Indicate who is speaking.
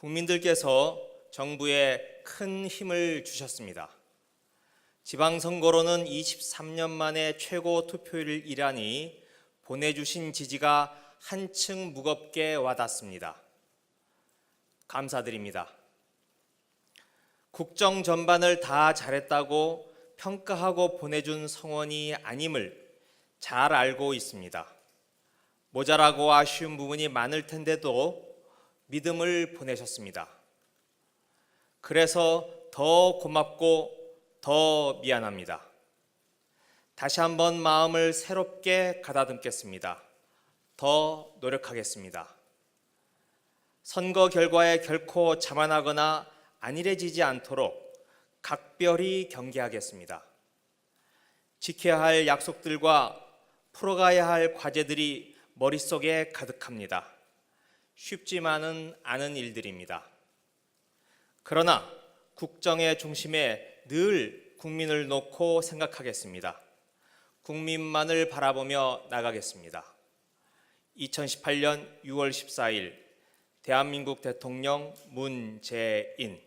Speaker 1: 국민들께서 정부에 큰 힘을 주셨습니다. 지방선거로는 23년 만에 최고 투표율이라니 보내주신 지지가 한층 무겁게 와닿습니다. 감사드립니다. 국정 전반을 다 잘했다고 평가하고 보내준 성원이 아님을 잘 알고 있습니다. 모자라고 아쉬운 부분이 많을 텐데도 믿음을 보내셨습니다. 그래서 더 고맙고 더 미안합니다. 다시 한번 마음을 새롭게 가다듬겠습니다. 더 노력하겠습니다. 선거 결과에 결코 자만하거나 안일해지지 않도록 각별히 경계하겠습니다. 지켜야 할 약속들과 풀어가야 할 과제들이 머릿속에 가득합니다. 쉽지만은 않은 일들입니다. 그러나 국정의 중심에 늘 국민을 놓고 생각하겠습니다. 국민만을 바라보며 나가겠습니다. 2018년 6월 14일 대한민국 대통령 문재인